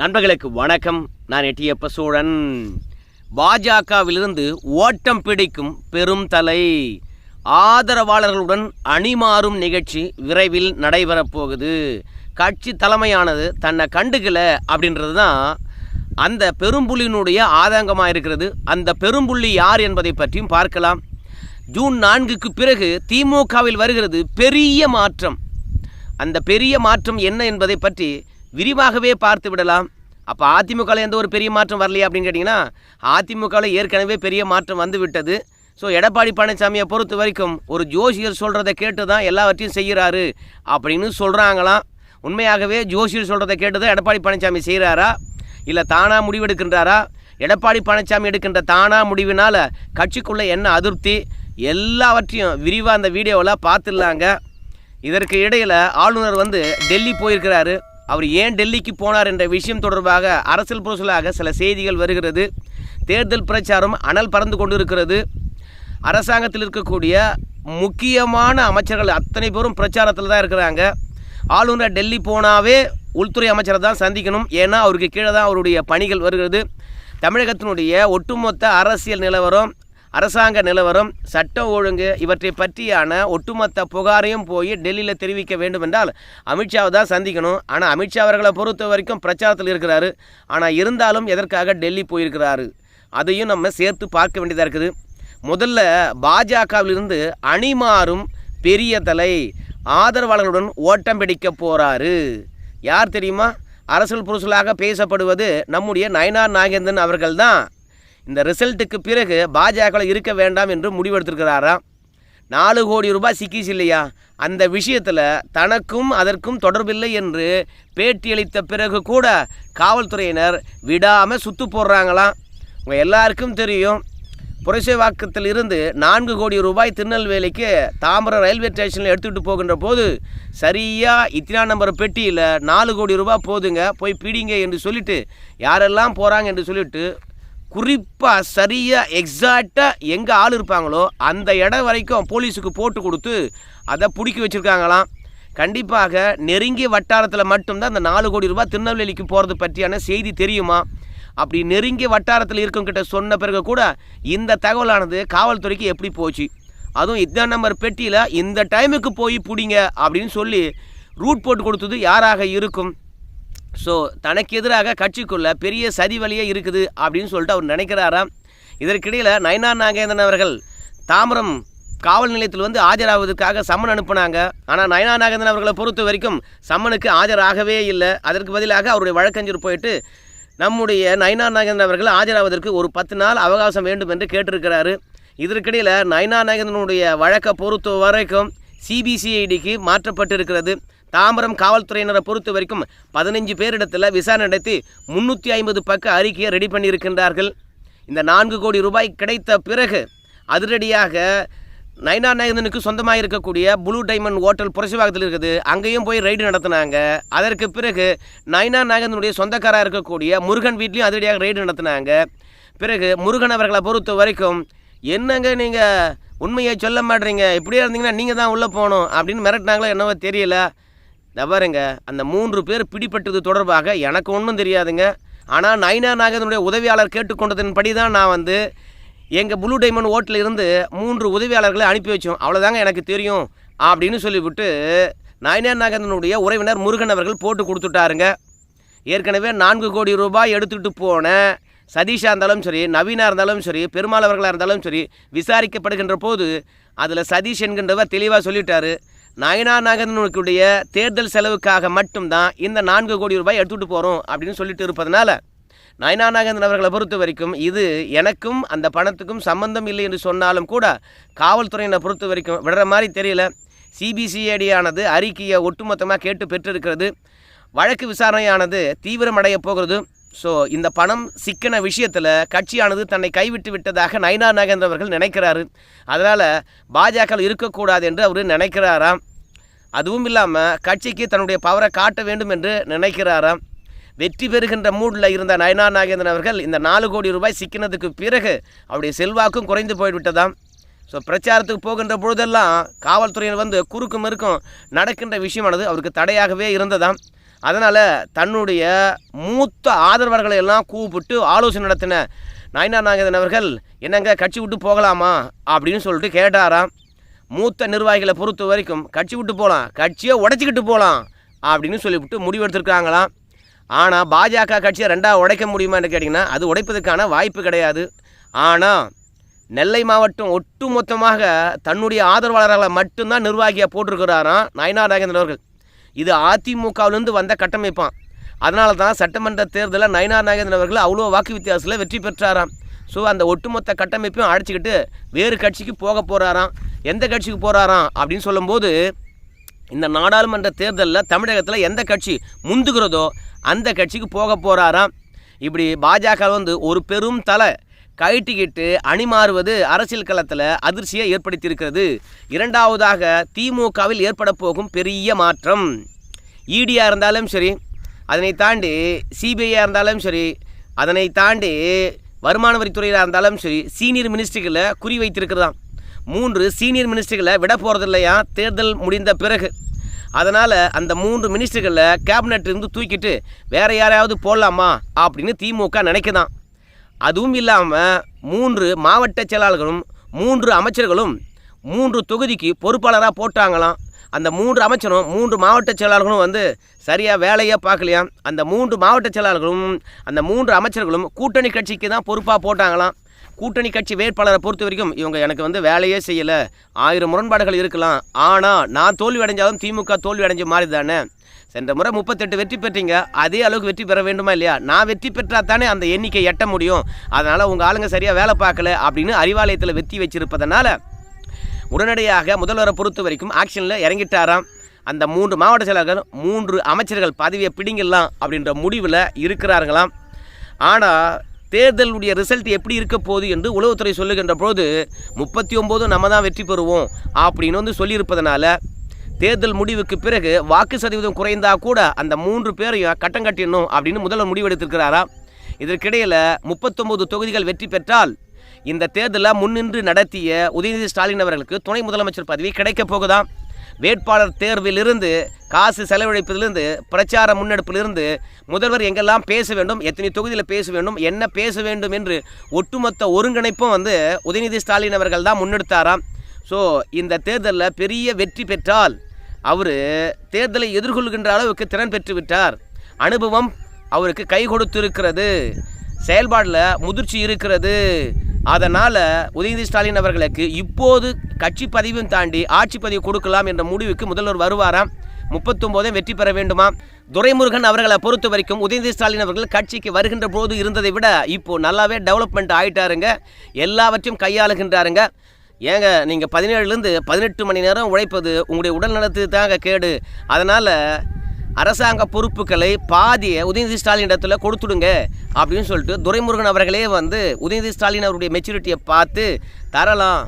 நண்பர்களுக்கு வணக்கம். நான் எட்டியப்ப சோழன். பாஜகவிலிருந்து ஓட்டம் பிடிக்கும் பெரும் தலை. ஆதரவாளர்களுடன் அணிமாறும் நிகழ்ச்சி விரைவில் நடைபெறப் போகுது. கட்சி தலைமையானது தன்னை கண்டுக்கல அப்படின்றது தான் அந்த பெரும்புள்ளியினுடைய ஆதங்கமாக இருக்கிறது. அந்த பெரும்புள்ளி யார் என்பதை பற்றியும் பார்க்கலாம். ஜூன் நான்குக்கு பிறகு திமுகவில் வருகிறது பெரிய மாற்றம். அந்த பெரிய மாற்றம் என்ன என்பதை பற்றி விரிவாகவே பார்த்து விடலாம். அப்போ அதிமுகவில் எந்த ஒரு பெரிய மாற்றம் வரலையா அப்படின்னு கேட்டிங்கன்னா அதிமுகவில் ஏற்கனவே பெரிய மாற்றம் வந்து விட்டது. ஸோ எடப்பாடி பழனிசாமியை பொறுத்த வரைக்கும் ஒரு ஜோசியர் சொல்கிறத கேட்டு தான் எல்லாவற்றையும் செய்கிறாரு அப்படின்னு சொல்கிறாங்களாம் உண்மையாகவே ஜோசியர் சொல்கிறத கேட்டு தான் எடப்பாடி பழனிசாமி செய்கிறாரா இல்லை தானாக முடிவெடுக்கின்றாரா? எடப்பாடி பழனிசாமி எடுக்கின்ற தானாக முடிவினால் கட்சிக்குள்ளே என்ன அதிருப்தி? எல்லாவற்றையும் விரிவாக அந்த வீடியோவில் பார்த்துடலாங்க. இதற்கு இடையில் ஆளுநர் வந்து டெல்லி போயிருக்கிறாரு. அவர் ஏன் டெல்லிக்கு போனார் என்ற விஷயம் தொடர்பாக அரசியல் புரசலாக சில செய்திகள் வருகிறது. தேர்தல் பிரச்சாரம் அனல் பறந்து கொண்டு இருக்கிறது அரசாங்கத்தில் இருக்கக்கூடிய முக்கியமான அமைச்சர்கள் அத்தனை பேரும் பிரச்சாரத்தில் தான் இருக்கிறாங்க. ஆளுநர் டெல்லி போனாவே உள்துறை அமைச்சரை தான் சந்திக்கணும். ஏன்னா அவருக்கு கீழே தான் அவருடைய பணிகள் வருகிறது. தமிழகத்தினுடைய ஒட்டுமொத்த அரசியல் நிலவரம் அரசாங்க நிலவரம் சட்டம் ஒழுங்கு இவற்றை பற்றியான ஒட்டுமொத்த புகாரையும் போய் டெல்லியில் தெரிவிக்க வேண்டும் என்றால் அமித்ஷாவை தான் சந்திக்கணும். ஆனால் அமித்ஷா அவர்களை பொறுத்த வரைக்கும் பிரச்சாரத்தில் இருக்கிறாரு. ஆனால் இருந்தாலும் எதற்காக டெல்லி போயிருக்கிறாரு? அதையும் நம்ம சேர்த்து பார்க்க வேண்டியதாக இருக்குது. முதல்ல பாஜகவிலிருந்து அணிமாறும் பெரிய தலை ஆதரவாளர்களுடன் ஓட்டம் பிடிக்க போகிறாரு யார் தெரியுமா? அரசியல் புருஷலாக பேசப்படுவது நம்முடைய நயனார் நாகேந்திரன் அவர்கள்தான். இந்த ரிசல்ட்டுக்கு பிறகு பாஜகவில் இருக்க வேண்டாம் என்று முடிவெடுத்திருக்கிறாராம் நாலு கோடி ரூபாய் சிக்கிஸ் இல்லையா? அந்த விஷயத்தில் தனக்கும் அதற்கும் தொடர்பில்லை என்று பேட்டியளித்த பிறகு கூட காவல்துறையினர் விடாமல் சுத்து போடுறாங்களாம் உங்கள் எல்லாருக்கும் தெரியும். புரசைவாக்கத்தில் இருந்து நான்கு கோடி ரூபாய் திருநெல்வேலிக்கு தாம்பரம் ரயில்வே ஸ்டேஷனில் எடுத்துகிட்டு போகின்ற போது சரியாக இத்தினா நம்பர் பெட்டியில் நாலு கோடி ரூபாய் போதுங்க போய் பிடிங்க என்று சொல்லிட்டு யாரெல்லாம் போகிறாங்க என்று சொல்லிட்டு குறிப்பாக சரியாக எக்ஸாக்டாக எங்கே ஆள் இருப்பாங்களோ அந்த இடம் வரைக்கும் போலீஸுக்கு போட்டு கொடுத்து அதை பிடிக்கி வச்சுருக்காங்களாம். கண்டிப்பாக நெருங்கிய வட்டாரத்தில் மட்டும்தான் அந்த நாலு கோடி ரூபாய் திருநெல்வேலிக்கு போகிறது பற்றியான செய்தி தெரியுமா? அப்படி நெருங்கிய வட்டாரத்தில் இருக்கவங்கிட்ட சொன்ன பிறகு கூட இந்த தகவலானது காவல்துறைக்கு எப்படி போச்சு? அதுவும் இதான் நம்பர் பெட்டியில் இந்த டைமுக்கு போய் பிடிங்க அப்படின்னு சொல்லி ரூட் போட்டு கொடுத்தது யாராக இருக்கும்? ஸோ தனக்கு எதிராக கட்சிக்குள்ள பெரிய சதி வழியே இருக்குது அப்படின்னு சொல்லிட்டு அவர் நினைக்கிறாராம். இதற்கிடையில் நயனார் நாகேந்திரன் அவர்கள் தாமரம் காவல் நிலையத்தில் வந்து ஆஜராவதற்காக சம்மன் அனுப்புனாங்க. ஆனால் நயனா நாகேந்திரன் அவர்களை பொறுத்த வரைக்கும் சம்மனுக்கு ஆஜராகவே இல்லை. அதற்கு பதிலாக அவருடைய வழக்கறிஞர் போயிட்டு நம்முடைய நயனா நாகேந்திரன் அவர்கள் ஆஜராவதற்கு ஒரு பத்து நாள் அவகாசம் வேண்டும் என்று கேட்டிருக்கிறாரு. இதற்கிடையில் நயனா நாகேந்திரனுடைய வழக்கை பொறுத்த வரைக்கும் சிபிசிஐடிக்கு மாற்றப்பட்டிருக்கிறது. தாம்பரம் காவல்துறையினரை பொறுத்த வரைக்கும் பதினஞ்சு பேரிடத்தில் விசாரணை நடத்தி முந்நூற்றி ஐம்பது பக்க அறிக்கையை ரெடி பண்ணியிருக்கின்றார்கள். இந்த நான்கு கோடி ரூபாய் கிடைத்த பிறகு அதிரடியாக நைனா நாயகனுக்கு சொந்தமாக இருக்கக்கூடிய ப்ளூ டைமண்ட் ஹோட்டல் புரட்சிவாகத்தில் இருக்குது. அங்கேயும் போய் ரைடு நடத்தினாங்க. அதற்கு பிறகு நைனா நாயகனுடைய சொந்தக்காராக இருக்கக்கூடிய முருகன் வீட்லேயும் அதிரடியாக ரைடு நடத்தினாங்க. பிறகு முருகன் அவர்களை பொறுத்த வரைக்கும் என்னங்க நீங்கள் உண்மையை சொல்ல மாட்டீங்க இப்படியே இருந்தீங்கன்னா நீங்கள் தான் உள்ளே போகணும் அப்படின்னு மிரட்டினாங்களோ என்னவோ தெரியல. இந்த பாருங்க அந்த மூன்று பேர் பிடிபட்டது தொடர்பாக எனக்கு ஒன்றும் தெரியாதுங்க. ஆனால் நைனா நாகதனுடைய உதவியாளர் கேட்டுக்கொண்டதன்படி தான் நான் வந்து எங்கள் ப்ளூ டைமண்ட் ஹோட்டலில் இருந்து மூன்று உதவியாளர்களை அனுப்பி வச்சோம். அவ்வளோதாங்க எனக்கு தெரியும் அப்படின்னு சொல்லிவிட்டு நயனா நாகந்தனுடைய உறவினர் முருகன் அவர்கள் போட்டு கொடுத்துட்டாருங்க. ஏற்கனவே நான்கு கோடி ரூபாய் எடுத்துகிட்டு போன சதீஷாக இருந்தாலும் சரி நவீனாக இருந்தாலும் சரி பெருமாள் அவர்களாக இருந்தாலும் சரி விசாரிக்கப்படுகின்ற போது அதில் சதீஷ் என்கின்றவர் தெளிவாக சொல்லிட்டாரு. நயனா நாகனுடைய தேர்தல் செலவுக்காக மட்டும்தான் இந்த நான்கு கோடி ரூபாய் எடுத்துகிட்டு போகிறோம் அப்படின்னு சொல்லிட்டு இருப்பதனால நயனா நாகேந்திரன் அவர்களை பொறுத்த வரைக்கும் இது எனக்கும் அந்த பணத்துக்கும் சம்பந்தம் இல்லை என்று சொன்னாலும் கூட காவல்துறையினை பொறுத்த வரைக்கும் விடுற மாதிரி தெரியல. சிபிசிஐடியானது அறிக்கையை ஒட்டுமொத்தமாக கேட்டு பெற்றிருக்கிறது. வழக்கு விசாரணையானது தீவிரமடைய போகிறது. ஸோ இந்த பணம் சிக்கன விஷயத்தில் கட்சியானது தன்னை கைவிட்டு விட்டதாக நயனா நாகேந்திரன் அவர்கள் நினைக்கிறாரு. அதனால் பாஜக இருக்கக்கூடாது என்று அவர் நினைக்கிறாராம். அதுவும் இல்லாமல் கட்சிக்கு தன்னுடைய பவரை காட்ட வேண்டும் என்று நினைக்கிறாராம். வெற்றி பெறுகின்ற மூடில் இருந்த நயனா நாகேந்திரன் அவர்கள் இந்த நாலு கோடி ரூபாய் சிக்கினதுக்கு பிறகு அவருடைய செல்வாக்கும் குறைந்து போய்விட்டதாம். ஸோ பிரச்சாரத்துக்கு போகின்ற பொழுதெல்லாம் காவல்துறையினர் வந்து குறுக்கும் இருக்கும் நடக்கின்ற விஷயமானது அவருக்கு தடையாகவே இருந்ததாம். அதனால் தன்னுடைய மூத்த ஆதரவர்களை எல்லாம் கூப்பிட்டு ஆலோசனை நடத்தின நயனார் நாகேந்திரன் அவர்கள் என்னங்க கட்சி விட்டு போகலாமா? அப்படின்னு சொல்லிட்டு கேட்டாராம். மூத்த நிர்வாகிகளை பொறுத்த வரைக்கும் கட்சி விட்டு போகலாம் கட்சியை உடைச்சிக்கிட்டு போகலாம் அப்படின்னு சொல்லிவிட்டு முடிவெடுத்திருக்காங்களாம் ஆனால் பாஜக கட்சியை ரெண்டாக உடைக்க முடியுமான்னு கேட்டிங்கன்னா அது உடைப்பதற்கான வாய்ப்பு கிடையாது. ஆனால் நெல்லை மாவட்டம் ஒட்டுமொத்தமாக தன்னுடைய ஆதரவாளர்களை மட்டும்தான் நிர்வாகியாக போட்டிருக்கிறாராம் நயனார் நாகேந்திரன் அவர்கள். இது அதிமுகவிலிருந்து வந்த கட்டமைப்பான் அதனால தான் சட்டமன்ற தேர்தலில் நயனார் நாகேந்திரன் அவர்கள் அவ்வளோ வாக்கு வித்தியாசத்தில் வெற்றி பெற்றாராம். ஸோ அந்த ஒட்டுமொத்த கட்டமைப்பையும் அழைச்சிக்கிட்டு வேறு கட்சிக்கு போக போகிறாராம் எந்த கட்சிக்கு போகிறாராம் அப்படின்னு சொல்லும்போது இந்த நாடாளுமன்ற தேர்தலில் தமிழகத்தில் எந்த கட்சி முந்துகிறதோ அந்த கட்சிக்கு போக போகிறாராம் இப்படி பாஜக வந்து ஒரு பெரும் தலை கழட்டிக்கிட்டு அணிமாறுவது அரசியல் களத்தில் அதிர்ச்சியை ஏற்படுத்தியிருக்கிறது. இரண்டாவதாக திமுகவில் ஏற்பட போகும் பெரிய மாற்றம். இடியாக இருந்தாலும் சரி அதனை தாண்டி சிபிஐயாக இருந்தாலும் சரி அதனை தாண்டி வருமான வரித்துறையாக இருந்தாலும் சரி சீனியர் மினிஸ்ட்ரிகளை குறி வைத்திருக்கிறதாம். மூன்று சீனியர் மினிஸ்ட்ரிகளை விட போகிறதில்லையா தேர்தல் முடிந்த பிறகு. அதனால் அந்த மூன்று மினிஸ்டர்களை கேபினெட் இருந்து தூக்கிட்டு வேற யாரையாவது போடலாமா? அப்படின்னு திமுக நினைக்குதான் அதுவும் இல்லாமல் மூன்று மாவட்ட செயலாளர்களும் மூன்று அமைச்சர்களும் மூன்று தொகுதிக்கு பொறுப்பாளராக போட்டாங்களாம். அந்த மூன்று அமைச்சரும் மூன்று மாவட்ட செயலாளர்களும் வந்து சரியாக வேலையே பார்க்கலையா? அந்த மூன்று மாவட்ட செயலாளர்களும் அந்த மூன்று அமைச்சர்களும் கூட்டணி கட்சிக்கு தான் பொறுப்பாக போட்டாங்களாம். கூட்டணி கட்சி வேட்பாளரை பொறுத்த வரைக்கும் இவங்க எனக்கு வந்து வேலையே செய்யலை. ஆயிரம் முரண்பாடுகள் இருக்கலாம். ஆனால் நான் தோல்வி அடைஞ்சாலும் திமுக தோல்வி அடைஞ்ச மாதிரி தானே. சென்ற முறை முப்பத்தெட்டு வெற்றி பெற்றீங்க. அதே அளவுக்கு வெற்றி பெற வேண்டுமா இல்லையா? நான் வெற்றி பெற்றா தானே அந்த எண்ணிக்கை எட்ட முடியும். அதனால் உங்கள் ஆளுங்க சரியாக வேலை பார்க்கல அப்படின்னு அறிவாலயத்தில் வெற்றி வச்சிருப்பதனால உடனடியாக முதல்வரை பொறுத்த வரைக்கும் ஆக்ஷனில் இறங்கிட்டாராம். அந்த மூன்று மாவட்ட செயலாளர்கள் மூன்று அமைச்சர்கள் பதவியை பிடிங்கிடலாம் அப்படின்ற முடிவில் இருக்கிறார்களாம். ஆனால் தேர்தலுடைய ரிசல்ட் எப்படி இருக்க போகுது என்று உளவுத்துறை சொல்லுகின்ற போது முப்பத்தி ஒம்பது நம்ம தான் வெற்றி பெறுவோம் அப்படின்னு வந்து சொல்லியிருப்பதனால தேர்தல் முடிவுக்கு பிறகு வாக்கு சதவீதம் குறைந்தா கூட அந்த மூன்று பேரையும் கட்டம் கட்டிடணும் அப்படின்னு முதல்வர் முடிவெடுத்திருக்கிறாரா இதற்கிடையில் முப்பத்தொம்போது தொகுதிகள் வெற்றி பெற்றால் இந்த தேர்தலில் முன்னின்று நடத்திய உதயநிதி ஸ்டாலின் அவர்களுக்கு துணை முதலமைச்சர் பதவி கிடைக்கப் போகுதாம் வேட்பாளர் தேர்விலிருந்து காசு செலவழிப்பதிலிருந்து பிரச்சார முன்னெடுப்பிலிருந்து முதல்வர் எங்கெல்லாம் பேச வேண்டும் எத்தனை தொகுதியில் பேச வேண்டும் என்ன பேச வேண்டும் என்று ஒட்டுமொத்த ஒருங்கிணைப்பும் வந்து உதயநிதி ஸ்டாலின் அவர்கள் தான் முன்னெடுத்தாராம். ஸோ இந்த தேர்தலில் பெரிய வெற்றி பெற்றால் அவர் தேர்தலை எதிர்கொள்கின்ற அளவுக்கு திறன் பெற்று விட்டார். அனுபவம் அவருக்கு கை கொடுத்திருக்கிறது. செயல்பாடில் முதிர்ச்சி இருக்கிறது. அதனால் உதயநிதி ஸ்டாலின் அவர்களுக்கு இப்போது கட்சி பதிவும் தாண்டி ஆட்சி பதிவு கொடுக்கலாம் என்ற முடிவுக்கு முதல்வர் வருவாராம். முப்பத்தொம்போதே வெற்றி பெற வேண்டுமா? துரைமுருகன் அவர்களை பொறுத்த வரைக்கும் உதயநிதி ஸ்டாலின் அவர்கள் கட்சிக்கு வருகின்ற போது இருந்ததை விட இப்போது நல்லாவே டெவலப்மெண்ட் ஆகிட்டாருங்க எல்லாவற்றையும் கையாளுகின்றாருங்க. ஏங்க நீங்கள் பதினேழுலேருந்து பதினெட்டு மணி நேரம் உழைப்பது உங்களுடைய உடல் நலத்துக்கு தாங்க கேடு. அதனால் அரசாங்க பொறுப்புகளை பாதியை உதயநிதி ஸ்டாலின் இடத்துல கொடுத்துடுங்க அப்படின்னு சொல்லிட்டு துரைமுருகன் அவர்களே வந்து உதயநிதி ஸ்டாலின் அவருடைய மெச்சூரிட்டியை பார்த்து தரலாம்.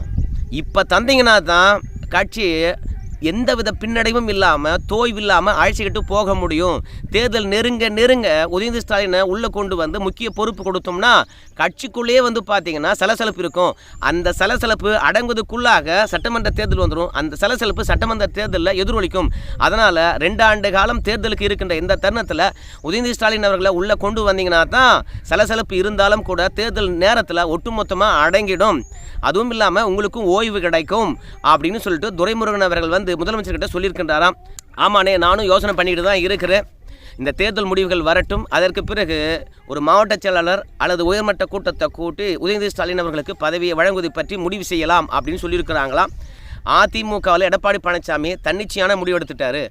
இப்போ தந்தீங்கன்னா தான் கட்சி எந்தவித பின்னடைவும் இல்லாமல் தோய்வில்லாமல் அழைச்சிக்கிட்டு போக முடியும். தேர்தல் நெருங்க நெருங்க உதயநிதி ஸ்டாலினை உள்ளே கொண்டு வந்து முக்கிய பொறுப்பு கொடுத்தோம்னா கட்சிக்குள்ளேயே வந்து பார்த்தீங்கன்னா சலசலப்பு இருக்கும். அந்த சலசலப்பு அடங்குவதுக்குள்ளாக சட்டமன்ற தேர்தல் வந்துடும் அந்த சலசலப்பு சட்டமன்ற தேர்தலில் எதிரொலிக்கும். அதனால் ரெண்டு ஆண்டு காலம் தேர்தலுக்கு இருக்கின்ற இந்த தருணத்தில் உதயநிதி ஸ்டாலின் அவர்களை உள்ளே கொண்டு வந்தீங்கன்னா தான் சலசலப்பு இருந்தாலும் கூட தேர்தல் நேரத்தில் ஒட்டுமொத்தமாக அடங்கிடும். அதுவும் இல்லாமல் உங்களுக்கும் ஓய்வு கிடைக்கும் அப்படின்னு சொல்லிட்டு துரைமுருகன் அவர்கள் வந்து முதலமைச்சர்கிட்ட சொல்லியிருக்கின்றாராம். ஆமாண்ணே நானும் யோசனை பண்ணிட்டு தான் இருக்கிறேன். இந்த தேர்தல் முடிவுகள் வரட்டும். அதற்கு பிறகு ஒரு மாவட்ட செயலாளர் அல்லது உயர்மட்ட கூட்டத்தை கூட்டி உதயநிதி ஸ்டாலின் அவர்களுக்கு பதவியை வழங்குவதை பற்றி முடிவு செய்யலாம் அப்படின்னு சொல்லியிருக்கிறாங்களாம் அதிமுகவில் எடப்பாடி பழனிசாமி தன்னிச்சையான முடிவு எடுத்துட்டாரு.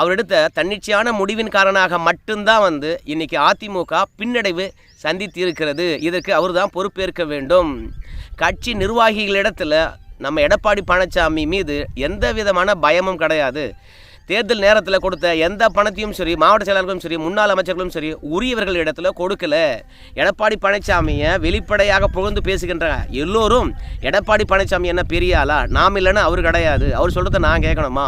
அவர் எடுத்த தன்னிச்சையான முடிவின் காரணமாக மட்டும்தான் வந்து இன்னைக்கு அதிமுக பின்னடைவு சந்தித்து இருக்கிறது இதற்கு அவர் தான் பொறுப்பேற்க வேண்டும். கட்சி நிர்வாகிகளிடத்தில் நம்ம எடப்பாடி பழனிசாமி மீது எந்த விதமான பயமும் கிடையாது. தேர்தல் நேரத்தில் கொடுத்த எந்த பணத்தையும் சரி மாவட்ட செயலாளர்களும் சரி முன்னாள் அமைச்சர்களும் சரி உரியவர்கள் இடத்துல கொடுக்கல. எடப்பாடி பழனிசாமியை வெளிப்படையாக புகழ்ந்து பேசுகின்றாங்க எல்லோரும் எடப்பாடி பழனிசாமி என்ன பெரிய ஆளா? நாம் இல்லைன்னா அவர் கிடையாது. அவர் சொல்கிறத நான் கேட்கணுமா?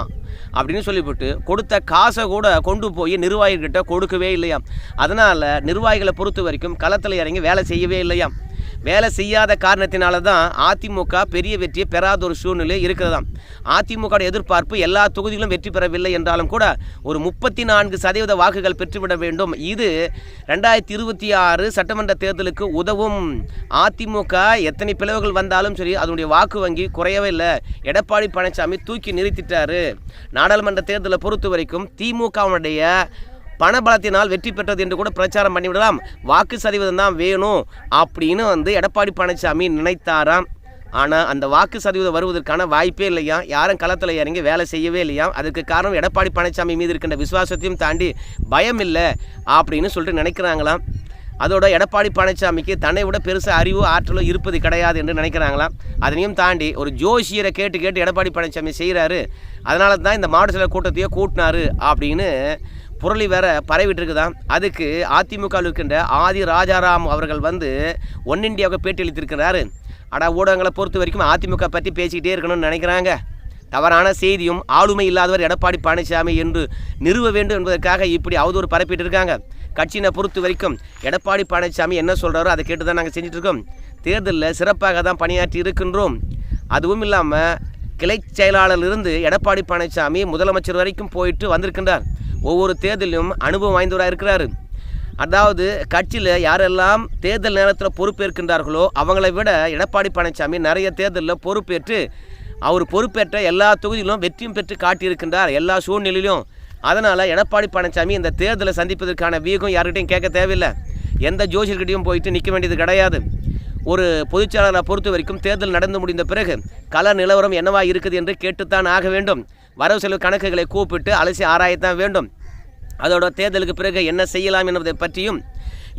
அப்படின்னு சொல்லிவிட்டு கொடுத்த காசை கூட கொண்டு போய் நிர்வாகிகிட்ட கொடுக்கவே இல்லையாம். அதனால் நிர்வாகிகளை பொறுத்த வரைக்கும் களத்தில் இறங்கி வேலை செய்யவே இல்லையாம். வேலை செய்யாத காரணத்தினால தான் அதிமுக பெரிய வெற்றியை பெறாத ஒரு சூழ்நிலை இருக்கிறதாம். அதிமுக எதிர்பார்ப்பு எல்லா தொகுதிகளும் வெற்றி பெறவில்லை என்றாலும் கூட ஒரு முப்பத்தி நான்கு சதவீத வாக்குகள் பெற்றுவிட வேண்டும். இது ரெண்டாயிரத்தி இருபத்தி ஆறு சட்டமன்ற தேர்தலுக்கு உதவும். அதிமுக எத்தனை பிளவுகள் வந்தாலும் சரி அதனுடைய வாக்கு வங்கி குறையவே இல்லை. எடப்பாடி பழனிசாமி தூக்கி நிறுத்திட்டாரு. நாடாளுமன்ற தேர்தலை பொறுத்த வரைக்கும் திமுகவுடைய பணபலத்தினால் வெற்றி பெற்றது என்று கூட பிரச்சாரம் பண்ணிவிடலாம். வாக்கு சதவீதம் தான் வேணும் அப்படின்னு வந்து எடப்பாடி பழனிசாமி நினைத்தாராம். ஆனால் அந்த வாக்கு சதவீதம் வருவதற்கான வாய்ப்பே இல்லையா? யாரும் களத்தில் இறங்கி வேலை செய்யவே இல்லையா? அதுக்கு காரணம் எடப்பாடி பழனிசாமி மீது இருக்கின்ற விசுவாசத்தையும் தாண்டி பயம் இல்லை அப்படின்னு சொல்லிட்டு நினைக்கிறாங்களாம். அதோட எடப்பாடி பழனிசாமிக்கு தன்னை விட பெருசாக அறிவு ஆற்றலோ இருப்பது கிடையாது என்று நினைக்கிறாங்களாம். அதனையும் தாண்டி ஒரு ஜோஷியரை கேட்டு கேட்டு எடப்பாடி பழனிசாமி செய்கிறாரு அதனால தான் இந்த மாவட்ட செயலர் கூட்டத்தையே கூட்டினாரு அப்படின்னு புரளி வேற பரவிட்டு இருக்குதான் அதுக்கு அதிமுக இருக்கின்ற ஆதி ராஜாராம் அவர்கள் வந்து ஒன் இண்டியாவுக்கு பேட்டி அளித்திருக்கிறாரு. ஆனால் ஊடகங்களை பொறுத்த வரைக்கும் அதிமுக பற்றி பேசிக்கிட்டே இருக்கணும்னு நினைக்கிறாங்க. தவறான செய்தியும் ஆளுமை இல்லாதவர் எடப்பாடி பழனிசாமி என்று நிறுவ வேண்டும் என்பதற்காக இப்படி அவதூறு பரப்பிட்டு இருக்காங்க கட்சியினை பொறுத்த வரைக்கும் எடப்பாடி பழனிசாமி என்ன சொல்கிறாரோ அதை கேட்டு தான் நாங்கள் செஞ்சிட்ருக்கோம் இருக்கோம் தேர்தலில் சிறப்பாக தான் பணியாற்றி இருக்கின்றோம். அதுவும் இல்லாமல் கிளை செயலாளரிலிருந்து எடப்பாடி பழனிசாமி முதலமைச்சர் வரைக்கும் போயிட்டு வந்திருக்கின்றார். ஒவ்வொரு தேர்தலிலும் அனுபவம் வாய்ந்தவராக இருக்கிறாரு. அதாவது கட்சியில் யாரெல்லாம் தேர்தல் நேரத்தில் பொறுப்பேற்கின்றார்களோ அவங்களை விட எடப்பாடி பழனிசாமி நிறைய தேர்தலில் பொறுப்பேற்று அவர் பொறுப்பேற்ற எல்லா தொகுதியிலும் வெற்றியும் பெற்று காட்டியிருக்கின்றார் எல்லா சூழ்நிலையிலும். அதனால் எடப்பாடி பழனிசாமி இந்த தேர்தலை சந்திப்பதற்கான வீகம் யார்கிட்டையும் கேட்க தேவையில்லை. எந்த ஜோசியர்கிட்டையும் போயிட்டு நிற்க வேண்டியது கிடையாது. ஒரு பொதுச்செயலாளரை பொறுத்த வரைக்கும் தேர்தல் நடந்து முடிந்த பிறகு கள நிலவரம் என்னவா இருக்குது என்று கேட்டுத்தான் ஆக வேண்டும். வரவு செலவு கணக்குகளை கூப்பிட்டு அலசி ஆராயத்தான் வேண்டும். அதோட தேர்தலுக்கு பிறகு என்ன செய்யலாம் என்பதை பற்றியும்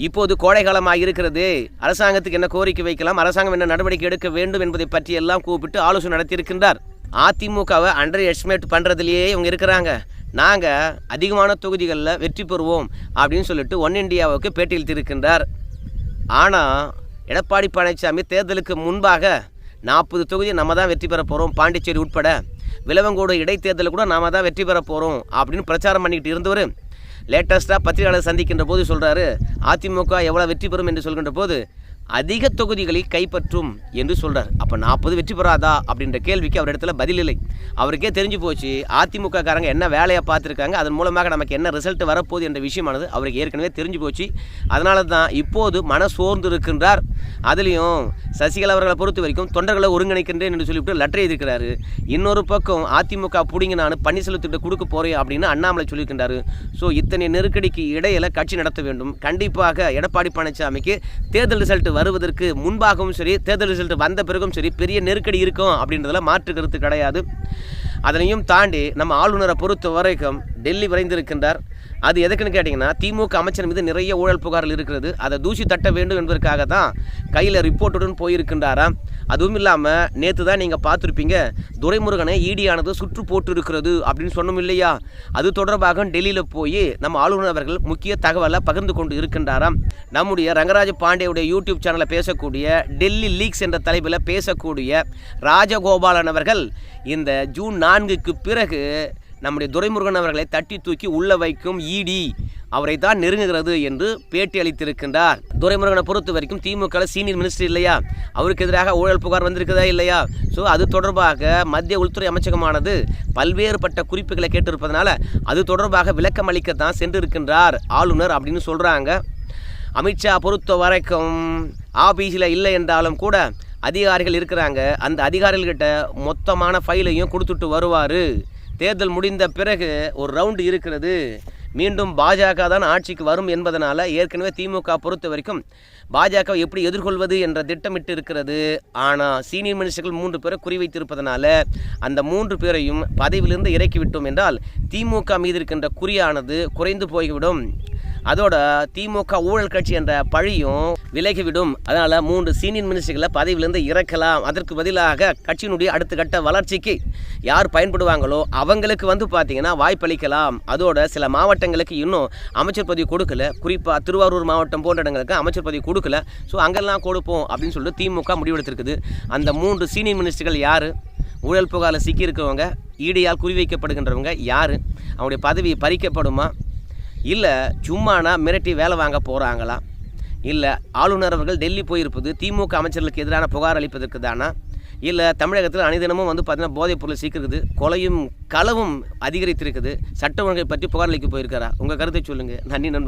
இப்போது கோடைக்காலமாக இருக்கிறது. அரசாங்கத்துக்கு என்ன கோரிக்கை வைக்கலாம் அரசாங்கம் என்ன நடவடிக்கை எடுக்க வேண்டும் என்பதை பற்றி எல்லாம் கூப்பிட்டு ஆலோசனை நடத்தியிருக்கின்றார். அதிமுகவை அண்டர் எஸ்டிமேட் பண்ணுறதுலேயே இவங்க இருக்கிறாங்க. நாங்கள் அதிகமான தொகுதிகளில் வெற்றி பெறுவோம் அப்படின்னு சொல்லிட்டு ஒன் இந்தியாவுக்கு பேட்டியளித்திருக்கின்றார். ஆனால் எடப்பாடி பழனிசாமி தேர்தலுக்கு முன்பாக நாற்பது தொகுதி நம்ம தான் வெற்றி பெற போகிறோம் பாண்டிச்சேரி உட்பட விலவங்கோடு இடைத்தேர்தலில் கூட நாம் தான் வெற்றி பெற போகிறோம் அப்படின்னு பிரச்சாரம் பண்ணிக்கிட்டு இருந்தவர். லேட்டஸ்ட்டாக பத்திரிகையாளர் சந்திக்கின்ற போது சொல்கிறாரு அதிமுக எவ்வளோ வெற்றி பெறும்? என்று சொல்கின்ற போது அதிக தொகுதிகளை கைப்பற்றும் என்று சொல்கிறார் அப்போ நாற்பது வெற்றி பெறாதா அப்படின்ற கேள்விக்கு அவர் இடத்துல பதில் இல்லை. அவருக்கே தெரிஞ்சு போச்சு அதிமுக காரங்க என்ன வேலையை பார்த்துருக்காங்க அதன் மூலமாக நமக்கு என்ன ரிசல்ட் வரப்போகுது என்ற விஷயமானது அவருக்கு ஏற்கனவே தெரிஞ்சு போச்சு. அதனால தான் இப்போது மன சோர்ந்து இருக்கின்றார். அதுலேயும் சசிகலா அவர்களை பொறுத்த வரைக்கும் தொண்டர்களை ஒருங்கிணைக்கின்றேன் என்று சொல்லிவிட்டு லெட்டர் எழுதியிருக்கிறாரு. இன்னொரு பக்கம் அதிமுக பிடிங்க நான் பன்னீர்செல்வத்திட்ட கொடுக்க போகிறேன் அப்படின்னு அண்ணாமலை சொல்லியிருக்கின்றாரு. ஸோ இத்தனை நெருக்கடிக்கு இடையில கட்சி நடத்த வேண்டும். கண்டிப்பாக எடப்பாடி பழனிசாமிக்கு தேர்தல் ரிசல்ட் வருவதற்கு முன்பாகவும் சரி தேர்தல் ரிசல்ட் வந்த பிறகும் சரி பெரிய நெருக்கடி இருக்கும் அப்படின்றதுல மாற்று கருத்து கிடையாது. அதனையும் தாண்டி நம்ம ஆளுநரை பொறுத்த வரைக்கும் டெல்லி விரைந்திருக்கின்றார். அது எதுக்குன்னு கேட்டிங்கன்னா திமுக அமைச்சர் மீது நிறைய ஊழல் புகார்கள் இருக்கிறது. அதை தூசி தட்ட வேண்டும் என்பதற்காக தான் கையில் ரிப்போர்ட்டுடன் போயிருக்கின்றாராம். அதுவும் இல்லாமல் நேற்று தான் நீங்கள் பார்த்துருப்பீங்க துரைமுருகனை ஈடியானது சுற்று போட்டு இருக்கிறது அப்படின்னு சொன்னோம் இல்லையா? அது தொடர்பாக டெல்லியில் போய் நம்ம ஆளுநர் அவர்கள் முக்கிய தகவலை பகிர்ந்து கொண்டு இருக்கின்றாராம். நம்முடைய ரங்கராஜ பாண்டேவுடைய யூடியூப் சேனலில் பேசக்கூடிய டெல்லி லீக்ஸ் என்ற தலைப்பில் பேசக்கூடிய ராஜகோபாலன் அவர்கள் இந்த ஜூன் நான்குக்கு பிறகு நம்முடைய துரைமுருகன் அவர்களை தட்டி தூக்கி உள்ள வைக்கும் இடி அவரை தான் நெருங்குகிறது என்று பேட்டி அளித்திருக்கின்றார். துரைமுருகனை பொறுத்த வரைக்கும் திமுக சீனியர் மினிஸ்டர் இல்லையா? அவருக்கு எதிராக ஊழல் புகார் வந்திருக்குதா இல்லையா? ஸோ அது தொடர்பாக மத்திய உள்துறை அமைச்சகமானது பல்வேறுபட்ட குறிப்புகளை கேட்டிருப்பதனால அது தொடர்பாக விளக்கம் அளிக்கத்தான் சென்றிருக்கின்றார் ஆளுநர் அப்படின்னு சொல்கிறாங்க அமித்ஷா பொறுத்த வரைக்கும் ஆபீஸில் இல்லை என்றாலும் கூட அதிகாரிகள் இருக்கிறாங்க. அந்த அதிகாரிகள்கிட்ட மொத்தமான ஃபைலையும் கொடுத்துட்டு வருவார். தேர்தல் முடிந்த பிறகு ஒரு ரவுண்டு இருக்கிறது. மீண்டும் பாஜக தான் ஆட்சிக்கு வரும் என்பதனால் ஏற்கனவே திமுக பொறுத்த வரைக்கும் பாஜக எப்படி எதிர்கொள்வது என்ற திட்டமிட்டு இருக்கிறது. ஆனால் சீனியர் மினிஸ்டர்கள் மூன்று பேரை குறிவைத்திருப்பதனால அந்த மூன்று பேரையும் பதவியிலிருந்து இறக்கிவிட்டோம் என்றால் திமுக மீது இருக்கின்ற குறியானது குறைந்து போய்விடும். அதோட திமுக ஊழல் கட்சி என்ற பழியும் விலகிவிடும். அதனால மூன்று சீனியர் மினிஸ்டர்களை பதவியிலிருந்து இறக்கலாம். அதற்கு பதிலாக கட்சியினுடைய அடுத்த கட்ட வளர்ச்சிக்கு யார் பயன்படுவாங்களோ அவங்களுக்கு வந்து பார்த்தீங்கன்னா வாய்ப்பளிக்கலாம் அதோட சில மாவட்டங்களுக்கு இன்னும் அமைச்சர் பதவி கொடுக்கல. குறிப்பாக திருவாரூர் மாவட்டம் போன்ற இடங்களுக்கு அமைச்சர் பதவி கொடுக்கல. ஸோ அங்கெல்லாம் கொடுப்போம் அப்படின்னு சொல்லிட்டு திமுக முடிவெடுத்திருக்குது. அந்த மூன்று சீனியர் மினிஸ்டர்கள் யார்? ஊழல் புகாரில் சிக்கியிருக்கிறவங்க ஈடியால் குறிவைக்கப்படுகின்றவங்க யார்? அவங்களுடைய பதவி பறிக்கப்படுமா? இல்லை சும்மானா மிரட்டி வேலை வாங்க போகிறாங்களா இல்லை ஆளுநர் அவர்கள் டெல்லி போயிருப்பது திமுக அமைச்சர்களுக்கு எதிரான புகார் அளிப்பதற்கு தானா? இல்லை தமிழகத்தில் அனைதினமும் வந்து பார்த்தீங்கன்னா போதைப் பொருள் சீக்கிருக்குது கொலையும் களவும் அதிகரித்திருக்குது சட்ட ஒழுங்கை பற்றி புகார் அளிக்க போயிருக்காரா? உங்கள் கருத்தை சொல்லுங்கள் நன்றி நண்பர்